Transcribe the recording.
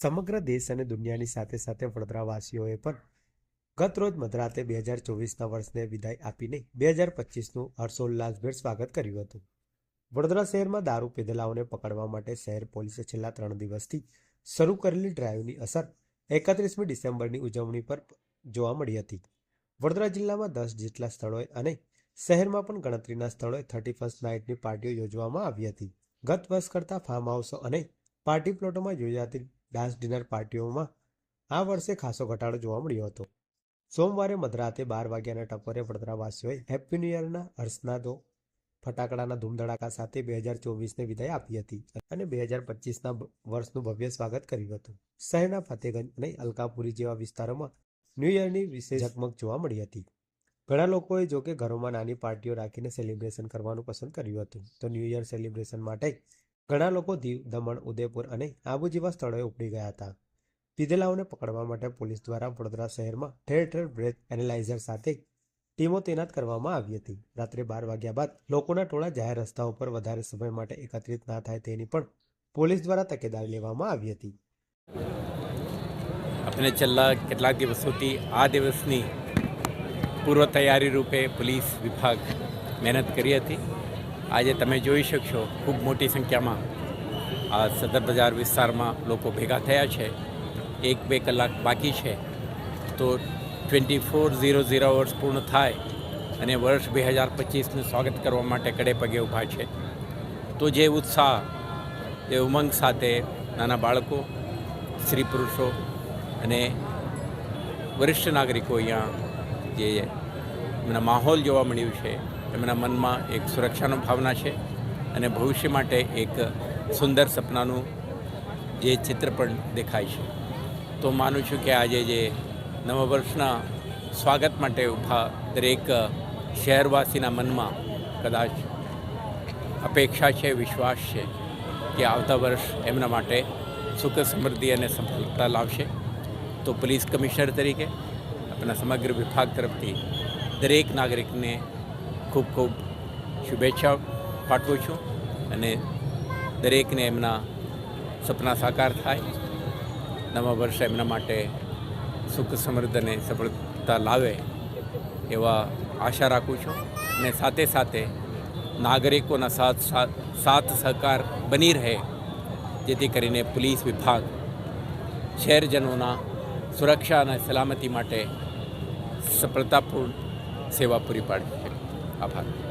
સમગ્ર દેશ અને દુનિયાની સાથે સાથે વડોદરાવાસીઓએ પણ ગત રોજ મધરાતે બે હજાર ચોવીસના વર્ષને વિદાય આપીને બે હજાર પચીસનું હર્ષોલ્લાસભેર સ્વાગત કર્યું હતું. વડોદરા શહેરમાં દારૂ પીધેલાઓને પકડવા માટે શહેર પોલીસે છેલ્લા ત્રણ દિવસથી શરૂ કરેલી ડ્રાઈવની અસર એકત્રીસમી ડિસેમ્બરની ઉજવણી પર જોવા મળી હતી. વડોદરા જિલ્લામાં દસ જેટલા સ્થળોએ અને શહેરમાં પણ ગણતરીના સ્થળોએ થર્ટી ફર્સ્ટ નાઇટની પાર્ટીઓ યોજવામાં આવી હતી. ગત વર્ષ કરતાં ફાર્મ હાઉસો અને પાર્ટી પ્લોટોમાં યોજાતી ડાન્સ ડિનર પાર્ટીઓમાં આ વર્ષે ખાસો ઘટાડો જોવા મળ્યો હતો. સોમવારે મધરાતે બાર વાગ્યાના ટકોરે વડોદરાવાસીઓએ હેપ્પી ન્યૂ યરના હર્ષનાદો ફટાકડાના ધૂમધડાકા સાથે બે હજાર ચોવીસને વિદાય આપી હતી અને બે હજાર પચીસના વર્ષનું ભવ્ય સ્વાગત કર્યું હતું. શહેરના ફતેગંજ અને અલકાપુરી જેવા વિસ્તારોમાં ન્યૂ યરની વિશેષ ઝકમક જોવા મળી હતી. ઘણા લોકોએ જો કે ઘરોમાં નાની પાર્ટીઓ રાખીને સેલિબ્રેશન કરવાનું પસંદ કર્યું હતું. તો ન્યૂ યર સેલિબ્રેશન માટે ઘણા લોકો દીવ, દમણ, ઉદયપુર અને આબુ જેવા સ્થળોએ ઉપડી ગયા હતા. પીધેલાઓને પકડવા માટે પોલીસ દ્વારા વડોદરા શહેરમાં ઠેર ઠેર બ્રેથ એનાલાઇઝર સાથે ટીમો તૈનાત કરવામાં આવી હતી. રાત્રે બાર વાગ્યા બાદ લોકોના ટોળા જાહેર રસ્તાઓ પર વધારે સમય માટે એકત્રિત ના થાય તેની પણ પોલીસ દ્વારા તકેદારી લેવામાં આવી હતી. આપણે છેલ્લા કેટલાક દિવસોથી આ દિવસની પૂર્વ તૈયારી રૂપે પોલીસ વિભાગ મહેનત કરી હતી. આજે તમે જોઈ શકશો ખૂબ મોટી સંખ્યામાં આ સદર બજાર વિસ્તારમાં લોકો ભેગા થયા છે. એક બે કલાક બાકી છે. તો ટ્વેન્ટી ફોર ઝીરો ઝીરો વર્ષ પૂર્ણ થાય અને વર્ષ બે હજાર પચીસનું સ્વાગત કરવા માટે કડે પગે ઊભા છે. તો જે ઉત્સાહ એ ઉમંગ સાથે નાના બાળકો, સ્ત્રી પુરુષો અને વરિષ્ઠ નાગરિકો અહીંયા જે એમના માહોલ જોવા મળ્યું છે એમના મનમાં એક સુરક્ષાનો ભાવના છે અને ભવિષ્ય માટે એક સુંદર સપનાનું જે ચિત્ર પણ દેખાય છે. તો માનું છું કે આજે જે નવા વર્ષના સ્વાગત માટે ઊભા દરેક શહેરવાસીના મનમાં કદાચ અપેક્ષા છે, વિશ્વાસ છે કે આવતા વર્ષ એમના માટે સુખ સમૃદ્ધિ અને સફળતા લાવશે. તો પોલીસ કમિશનર તરીકે આપણા સમગ્ર વિભાગ તરફથી દરેક નાગરિકને ખૂબ ખૂબ શુભેચ્છા પાઠવું છું અને દરેકને એમના સપના સાકાર થાય. નવા વર્ષ એમના માટે સુખ સમૃદ્ધ અને સફળતા લાવે એવા આશા રાખું છું. અને સાથે સાથે નાગરિકોના સાથ સાથ સહકાર બની રહે જેથી કરીને પોલીસ વિભાગ શહેરજનોના સુરક્ષા અને સલામતી માટે સફળતાપૂર્ણ સેવા પૂરી પાડી. 阿潘。